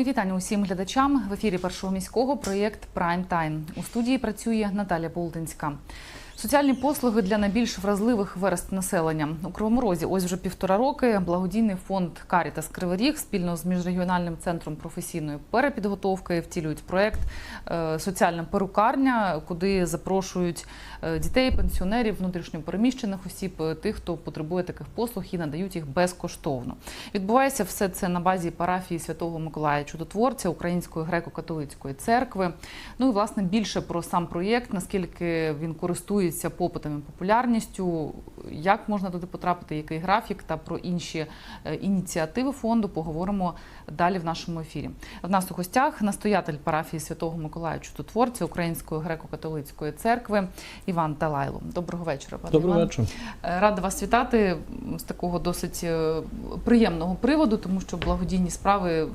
Мої вітання усім глядачам в ефірі першого міського проєкт Прайм Тайм. У студії працює Наталя Болтинська. Соціальні послуги для найбільш вразливих верст населення у Кривому Розі. Ось вже півтора роки. Благодійний фонд Карітас Кривий Ріг спільно з міжрегіональним центром професійної перепідготовки втілюють проект е, Соціальна перукарня, куди запрошують е, дітей, пенсіонерів, внутрішньопереміщених осіб, е, тих, хто потребує таких послуг і надають їх безкоштовно. Відбувається все це на базі парафії Святого Миколая Чудотворця Української греко-католицької церкви. Ну і власне більше про сам проєкт, наскільки він користується попитом і популярністю, як можна туди потрапити, який графік та про інші е, ініціативи фонду поговоримо далі в нашому ефірі. В нас у гостях настоятель парафії Святого Миколая Чудотворця Української греко-католицької церкви Іван Талайло. Доброго вечора, пане Доброго Іван. вечора. Е, Рада вас вітати з такого досить е, приємного приводу, тому що благодійні справи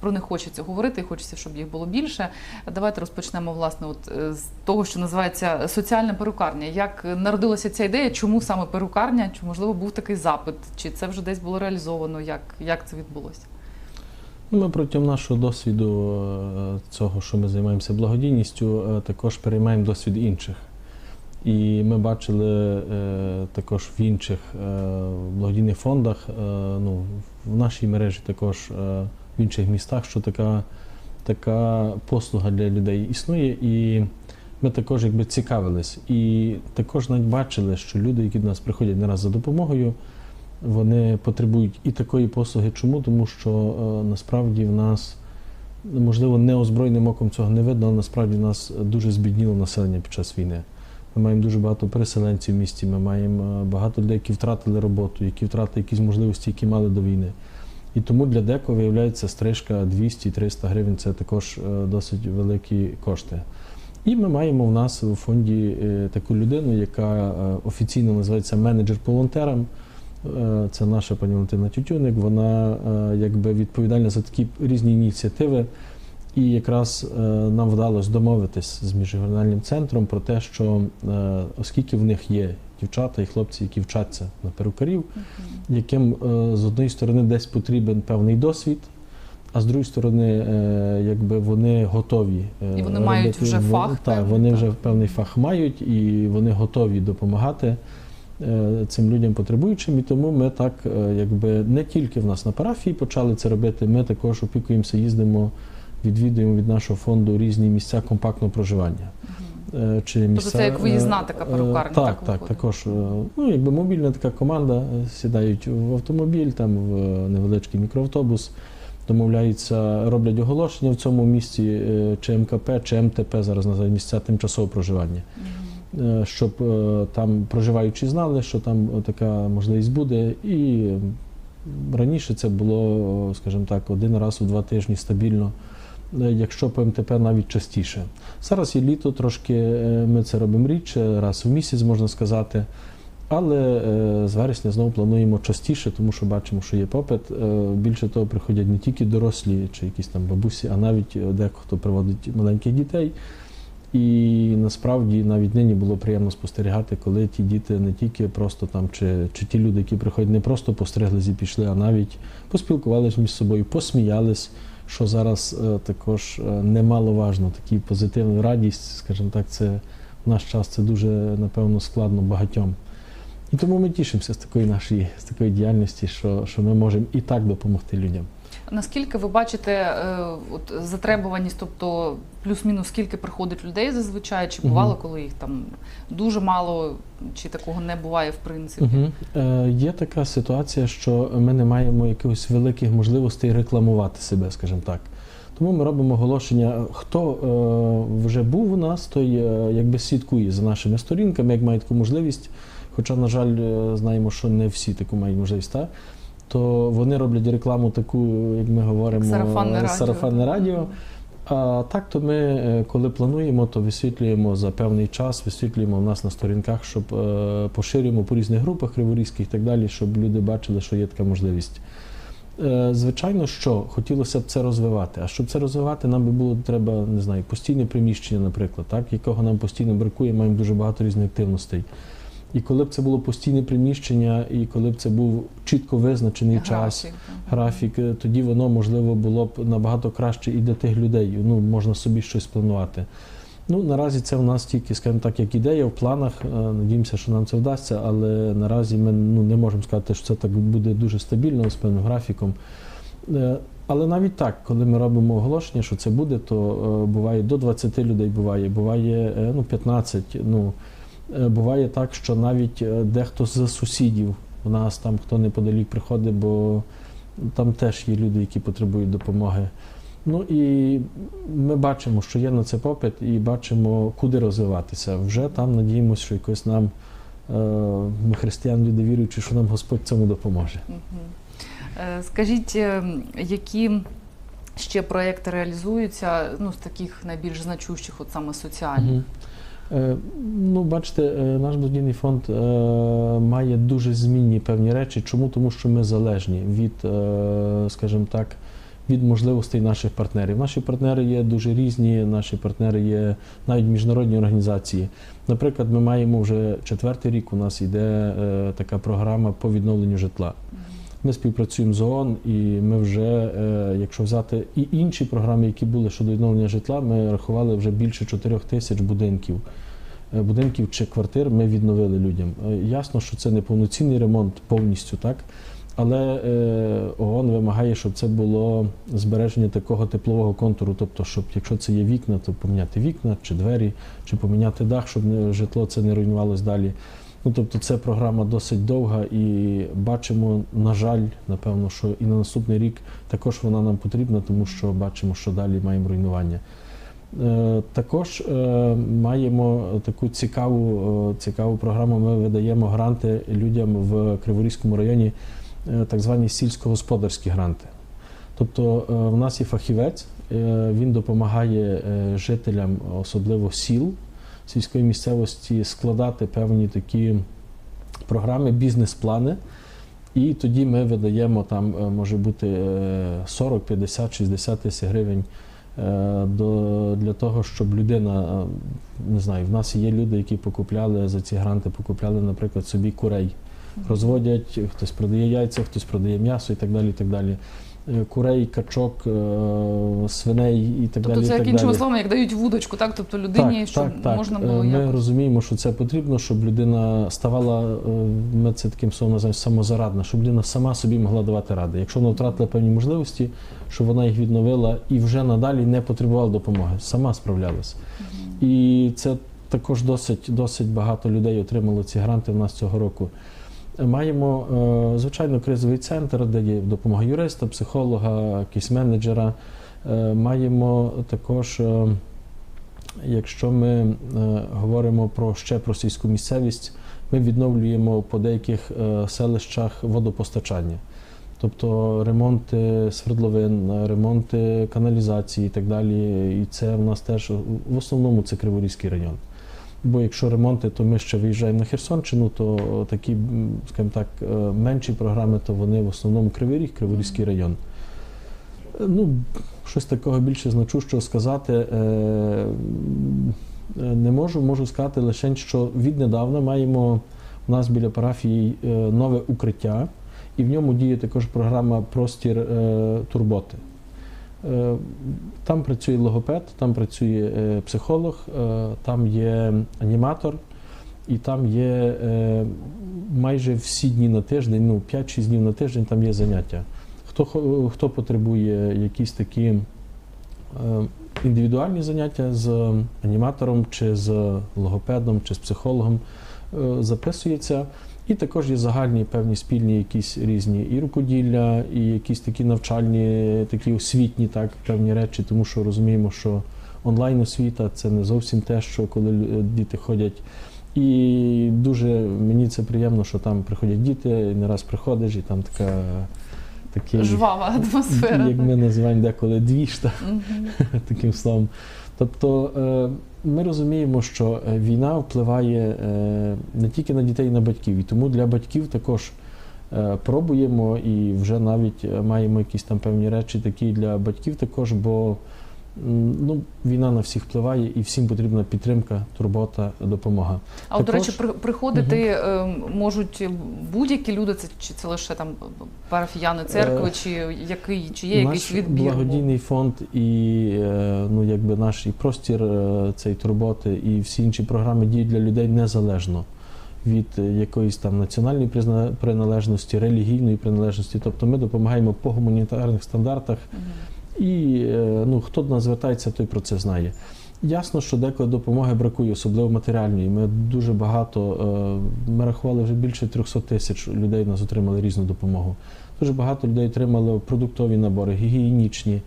про них хочеться говорити, і хочеться, щоб їх було більше. Давайте розпочнемо власне от з того, що називається соціальна перукарня. Як народилася ця ідея? Чому саме перукарня? Чи можливо був такий запит? Чи це вже десь було реалізовано? Як, як це відбулося? Ну, Ми протягом нашого досвіду е, цього, що ми займаємося благодійністю, е, також переймаємо досвід інших. І ми бачили е, також в інших благодійних фондах, ну, в нашій мережі також в інших містах, що така, така послуга для людей існує. І ми також якби цікавились. І також навіть бачили, що люди, які до нас приходять не раз за допомогою, вони потребують і такої послуги. Чому? Тому що е, насправді в нас, можливо, неозброєним оком цього не видно, але насправді в нас дуже збідніло населення під час війни. Ми маємо дуже багато переселенців в місті, ми маємо е, багато людей, які втратили роботу, які втратили якісь можливості, які мали до війни. І тому для декого виявляється стрижка 200-300 гривень це також е, досить великі кошти. І ми маємо в нас у фонді е, таку людину, яка е, офіційно називається менеджер по волонтерам. Е, Це наша пані Валентина Тютюник. Вона якби відповідальна за такі різні ініціативи. І якраз нам вдалося домовитись з міжрегіональним центром про те, що оскільки в них є дівчата і хлопці, які вчаться на перукарів, яким з однієї сторони десь потрібен певний досвід, а з другої сторони, е, якби вони готові. е, І вони мають вже фах Так, певний, вони так. вже певний фах мають і вони готові допомагати е, цим людям потребуючим. І тому ми так, якби не тільки в нас на парафії почали це робити, ми також опікуємося, їздимо, відвідуємо від нашого фонду різні місця компактного проживання. Е, Чи місця, це як виїзна така перукарня, Так, так, так, також. Ну, якби мобільна така команда, сідають в автомобіль, там в невеличкий мікроавтобус, домовляються, роблять оголошення в цьому місці, е, чи МКП, чи МТП зараз називають місця тимчасового проживання. Е, Щоб е, там проживаючі знали, що там така можливість буде. І раніше це було, скажімо так, один раз у два тижні стабільно якщо по МТП навіть частіше. Зараз є літо, трошки ми це робимо рідше, раз в місяць можна сказати. Але е, з вересня знову плануємо частіше, тому що бачимо, що є попит. Е, Більше того, приходять не тільки дорослі чи якісь там бабусі, а навіть е, дехто приводить маленьких дітей. І насправді навіть нині було приємно спостерігати, коли ті діти не тільки просто там, чи, чи ті люди, які приходять, не просто постриглись і пішли, а навіть поспілкувалися між собою, посміялись, що зараз також немаловажно, такий позитивний радість, скажімо так, це в наш час це дуже напевно складно багатьом. І тому ми тішимося з такої нашої з такої діяльності, що, що ми можемо і так допомогти людям. Наскільки ви бачите е, от, затребуваність, тобто плюс-мінус скільки приходить людей зазвичай, чи бувало, Мгм. коли їх там дуже мало, чи такого не буває в принципі? Угу. Е, є така ситуація, що ми не маємо якихось великих можливостей рекламувати себе, скажімо так. Тому ми робимо оголошення. Хто е, вже був у нас, той е, якби слідкує за нашими сторінками, як має таку можливість. Хоча, на жаль, е, знаємо, що не всі таку мають можливість, так? то вони роблять рекламу таку, як ми говоримо, Сарафанне радіо. сарафанне радіо. А так, то ми, е, коли плануємо, то висвітлюємо за певний час, висвітлюємо в нас на сторінках, щоб е, поширюємо по різних групах криворізьких і так далі, щоб люди бачили, що є така можливість. Звичайно, що хотілося б це розвивати. А щоб це розвивати, нам би було треба, не знаю, постійне приміщення, наприклад, так, якого нам постійно бракує, маємо дуже багато різних активностей. І коли б це було постійне приміщення, і коли б це був чітко визначений час, Графік, е, тоді воно можливо було б набагато краще і для тих людей. Ну, можна собі щось планувати. Ну, наразі це у нас тільки, скажімо так, як ідея в планах. Е, Надіємося, що нам це вдасться, але наразі ми ну, не можемо сказати, що це так буде дуже стабільно з певним графіком. Е, Але навіть так, коли ми робимо оголошення, що це буде, то буває до 20 людей буває, буває ну, 15. Ну, буває так, що навіть е, дехто з сусідів у нас там хто неподалік приходить, бо там теж є люди, які потребують допомоги. Ну і ми бачимо, що є на це попит, і бачимо, куди розвиватися. Вже там надіємося, що якось нам, е, ми християн, люди віруючи, що нам Господь цьому допоможе. Е, Скажіть, е, які ще проекти реалізуються ну, з таких найбільш значущих, от саме соціальних? Е, Ну, бачите, е, наш благодійний фонд е, має дуже змінні певні речі. Чому? Тому що ми залежні від, скажімо так, від можливостей наших партнерів. Наші партнери є дуже різні, наші партнери є навіть міжнародні організації. Наприклад, ми маємо вже четвертий рік. У нас йде така програма по відновленню житла. Ми співпрацюємо з ООН, і ми вже, е, якщо взяти і інші програми, які були щодо відновлення житла, ми рахували вже більше 4 тисяч будинків. Е, Будинків чи квартир ми відновили людям. Е, Ясно, що це не повноцінний ремонт повністю, так? Але ООН вимагає, щоб це було збереження такого теплового контуру. Тобто, щоб якщо це є вікна, то поміняти вікна чи двері, чи поміняти дах, щоб житло це не руйнувалось далі. Ну, тобто, це програма досить довга, і бачимо, на жаль, напевно, що і на наступний рік також вона нам потрібна, тому що бачимо, що далі маємо руйнування. Е, Також е, маємо таку цікаву, е, цікаву програму. Ми видаємо гранти людям в Криворізькому районі, так звані сільськогосподарські гранти. Тобто в нас є фахівець, він допомагає жителям, особливо сіл, сільської місцевості, складати певні такі програми, бізнес-плани. І тоді ми видаємо там, е, може бути е, 40, 50, 60 тисяч гривень е, до, для того, щоб людина, е, не знаю, в нас є люди, які покупляли за ці гранти, покупляли, наприклад, собі курей. Розводять, хтось продає яйця, хтось продає м'ясо і так далі. І так далі. Е, Курей, качок, е, свиней і так Тобто далі. і це як іншими словами, як дають вудочку, так? Тобто людині, щоб можна було Е, Ми якось. розуміємо, що це потрібно, щоб людина ставала, ми це таким словом називаємо самозарадна, щоб людина сама собі могла давати ради. Якщо вона втратила певні можливості, щоб вона їх відновила і вже надалі не потребувала допомоги, сама справлялася. І це також досить, досить багато людей отримало ці гранти в нас цього року. Маємо, е, звичайно, кризовий центр, де є допомога юриста, психолога, якийсь менеджера. Е, Маємо також, е, якщо ми говоримо про ще про сільську місцевість, ми відновлюємо по деяких селищах водопостачання. Тобто ремонти свердловин, ремонти каналізації і так далі. І це в нас теж в основному це Криворізький район. Бо якщо ремонти, то ми ще виїжджаємо на Херсонщину, то такі, скажімо так, е, менші програми, то вони в основному Кривий Ріг, Криворізький район. Е, Ну, щось такого більше значущого сказати е, не можу. Можу сказати лише, що віднедавна маємо у нас біля парафії нове укриття, і в ньому діє також програма Простір турботи. Е, Там працює логопед, там працює е, психолог, е, там є аніматор, і там є майже всі дні на тиждень, ну 5-6 днів на тиждень там є заняття. Хто, хто потребує якісь такі індивідуальні заняття з аніматором, чи з логопедом, чи з психологом, записується. І також є загальні певні спільні якісь різні і рукоділля, і якісь такі навчальні, такі освітні так, певні речі, тому що розуміємо, що онлайн освіта це не зовсім те, що коли діти ходять. І дуже мені це приємно, що там приходять діти, і не раз приходиш, і там така такий, Жвава атмосфера. як ми називаємо деколи двіж, та, Мгм. таким словом. Тобто е, ми розуміємо, що е, війна впливає е, не тільки на дітей, на батьків. І тому для батьків також е, пробуємо і вже навіть маємо якісь там певні речі такі для батьків також, бо Ну, війна на всіх впливає, і всім потрібна підтримка, турбота, допомога. А от, до речі, приходити е, можуть будь-які люди, це чи це лише там парафіяни церкви, Е, чи який чи є якийсь відбір? благодійний фонд і е, ну, якби наш і простір цієї турботи, і всі інші програми діють для людей незалежно від якоїсь там національної приналежності, релігійної приналежності. Тобто ми допомагаємо по гуманітарних стандартах. Мгм. І е, ну, хто до нас звертається, той про це знає. Ясно, що деколи допомоги бракує, особливо матеріальної. Ми дуже багато, е, ми рахували вже більше 300 тисяч людей нас отримали різну допомогу. Дуже багато людей отримали продуктові набори, гігієнічні.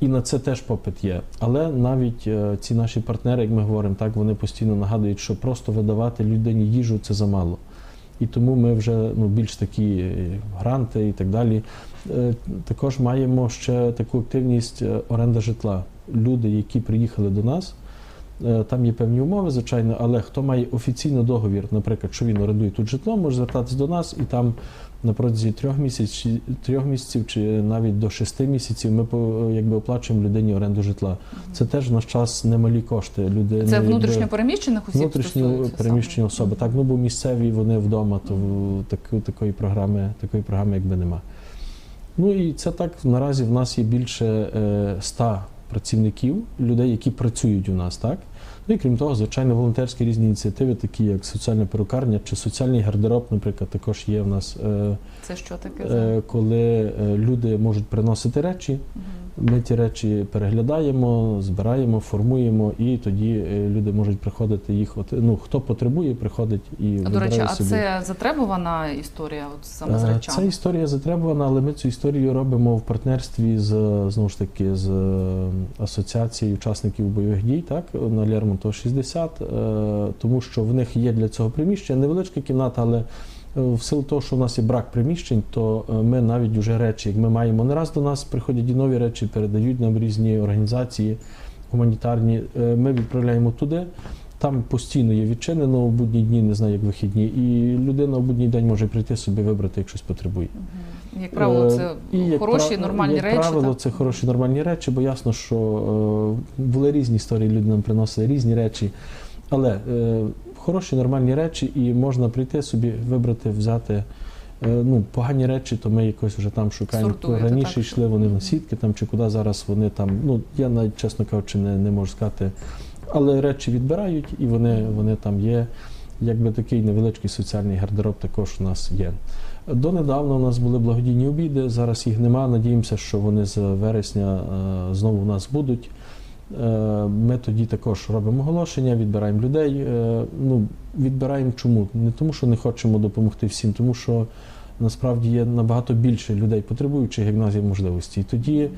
І на це теж попит є. Але навіть е, ці наші партнери, як ми говоримо, так вони постійно нагадують, що просто видавати людині їжу це замало. І тому ми вже ну, більш такі гранти і так далі. Е, Також маємо ще таку активність е, оренда житла. Люди, які приїхали до нас, е, там є певні умови, звичайно, але хто має офіційно договір, наприклад, що він орендує тут житло, може звертатися до нас і там на протязі трьох місяців, трьох місяців чи навіть до шести місяців ми якби оплачуємо людині оренду житла. Це теж в наш час немалі кошти. Люди Це внутрішньо переміщених осіб внутрішньо переміщені особи. Так, ну бо місцеві вони вдома, то такої програми, такої програми якби нема. Ну і це так наразі в нас є більше ста 100 працівників, людей, які працюють у нас, так? Ну і крім того, звичайно, волонтерські різні ініціативи, такі як соціальна перукарня чи соціальний гардероб, наприклад, також є в нас, е, Це що таке? е, коли е, люди можуть приносити речі. Мгм. Ми ті речі переглядаємо, збираємо, формуємо, і тоді е, люди можуть приходити їх. От ну хто потребує, приходить і А, До речі, а собі. це затребувана історія от саме з Е, речами? Ця історія затребувана, але ми цю історію робимо в партнерстві з знову ж таки з е, асоціацією учасників бойових дій, так на Лермонтова 60, е, тому що в них є для цього приміщення, невеличка кімната, але в силу того, що в нас є брак приміщень, то е, ми навіть уже речі, як ми маємо не раз до нас приходять і нові речі, передають нам різні організації гуманітарні. е, Ми відправляємо туди. Там постійно є відчинено у будні дні, не знаю, як вихідні, і людина у будній день може прийти собі вибрати, як щось потребує. Як правило, це Е, і, хороші, прав- нормальні як речі. правило, так? це хороші нормальні речі, бо ясно, що е, були різні історії, люди нам приносили різні речі. Але е, хороші нормальні речі, і можна прийти собі, вибрати, взяти. Е, ну, погані речі, то ми якось вже там шукаємо. Сортуєте, Раніше так? йшли вони на сітки там чи куди зараз вони там. Ну я навіть чесно кажучи, не, не можу сказати. Але речі відбирають і вони, вони там є. Якби такий невеличкий соціальний гардероб також у нас є. Донедавна у нас були благодійні обіди, зараз їх нема. Надіємося, що вони з вересня е, знову у нас будуть. Е, Ми тоді також робимо оголошення, відбираємо людей. Е, Ну, відбираємо чому? Не тому, що не хочемо допомогти всім, тому що насправді є набагато більше людей, потребуючих, є можливості. І тоді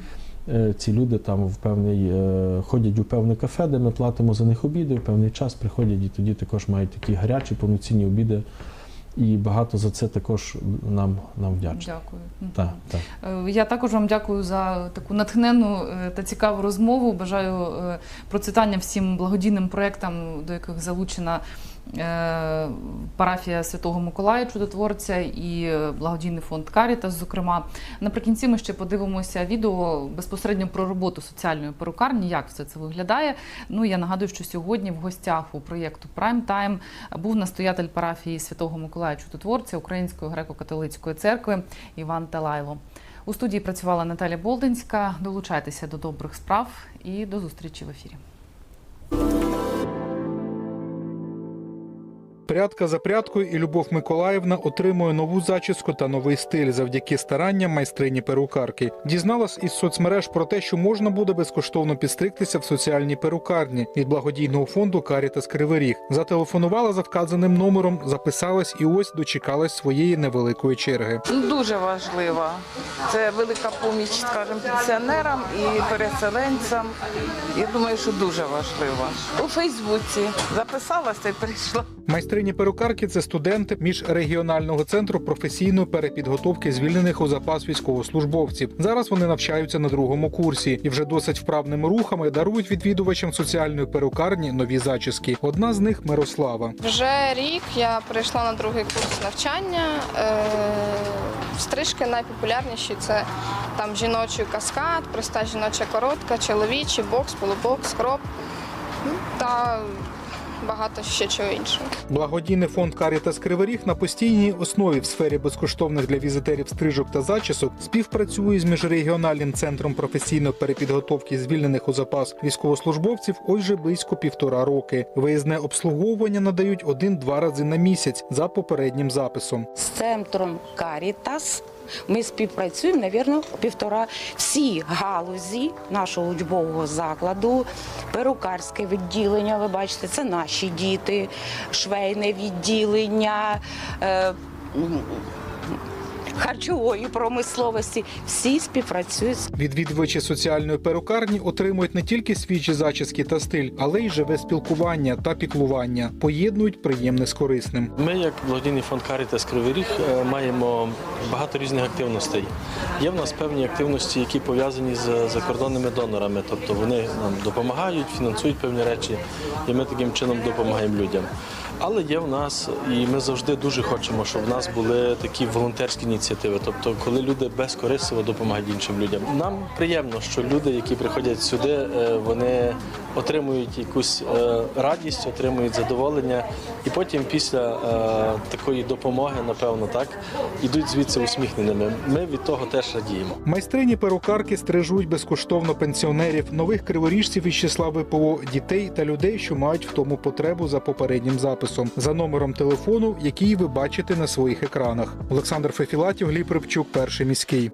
е, ці люди там в певний ходять у певне кафе, де ми платимо за них обіди, в певний час приходять і тоді також мають такі гарячі, повноцінні обіди. І багато за це також нам, нам вдячні. Дякую. Та Так, так. Е, Я також вам дякую за таку натхненну е, та цікаву розмову. Бажаю е, процвітання всім благодійним проєктам, до яких залучена парафія Святого Миколая Чудотворця і е, благодійний фонд Карітас. Зокрема, наприкінці ми ще подивимося відео безпосередньо про роботу соціальної перукарні, як все це виглядає. Ну я нагадую, що сьогодні в гостях у проєкту Prime Time був настоятель парафії Святого Миколая Чудотворця Української греко-католицької церкви Іван Талайло. У студії працювала Наталя Болдинська. Долучайтеся до добрих справ і до зустрічі в ефірі. Прядка за прядкою і Любов Миколаївна отримує нову зачіску та новий стиль завдяки старанням майстрині перукарки. Дізналась із соцмереж про те, що можна буде безкоштовно підстригтися в соціальній перукарні від благодійного фонду Карітас Кривий Ріг. Зателефонувала за вказаним номером, записалась і ось дочекалась своєї невеликої черги. Ну, Дуже важлива. Це велика поміч, скажімо, пенсіонерам і переселенцям. Я думаю, що дуже важлива. У Фейсбуці записалася і прийшла. Майстриня Майстрині перукарки це студенти міжрегіонального центру професійної перепідготовки звільнених у запас військовослужбовців. Зараз вони навчаються на другому курсі і вже досить вправними рухами дарують відвідувачам соціальної перукарні нові зачіски. Одна з них Мирослава. Вже рік я прийшла на другий курс навчання. Е, Стрижки найпопулярніші це там жіночий каскад, проста жіноча коротка, чоловічий, бокс, полубокс, кроп та багато ще чого іншого. Благодійний фонд Карітас Кривий Ріг на постійній основі в сфері безкоштовних для візитерів стрижок та зачісок співпрацює з міжрегіональним центром професійної перепідготовки звільнених у запас військовослужбовців ось вже близько півтора роки. Виїзне обслуговування надають один-два рази на місяць за попереднім записом. з центром Карітас. Ми співпрацюємо, навірно, півтора всі галузі нашого учбового закладу, перукарське відділення. Ви бачите, це наші діти, швейне відділення. Е, Харчової промисловості всі співпрацюють Відвідувачі соціальної перукарні отримують не тільки свіжі зачіски та стиль, але й живе спілкування та піклування. Поєднують приємне з корисним. Ми, як благодійний фонд Карітас Кривий Ріг, е, маємо багато різних активностей. Є в нас певні активності, які пов'язані з закордонними донорами, тобто вони нам допомагають, фінансують певні речі, і ми таким чином допомагаємо людям. Але є в нас, і ми завжди дуже хочемо, щоб в нас були такі волонтерські ініціативи, тобто коли люди безкорисливо допомагають іншим людям. Нам приємно, що люди, які приходять сюди, е, вони отримують якусь е, радість, отримують задоволення, і потім після е, такої допомоги, напевно, так ідуть звідси усміхненими. Ми від того теж радіємо. Майстрині перукарки стрижуть безкоштовно пенсіонерів, нових криворіжців із числа ВПО, дітей та людей, що мають в тому потребу за попереднім записом, за номером телефону, який ви бачите на своїх екранах. Олександр Фефілатів, Гліб Рибчук, перший міський.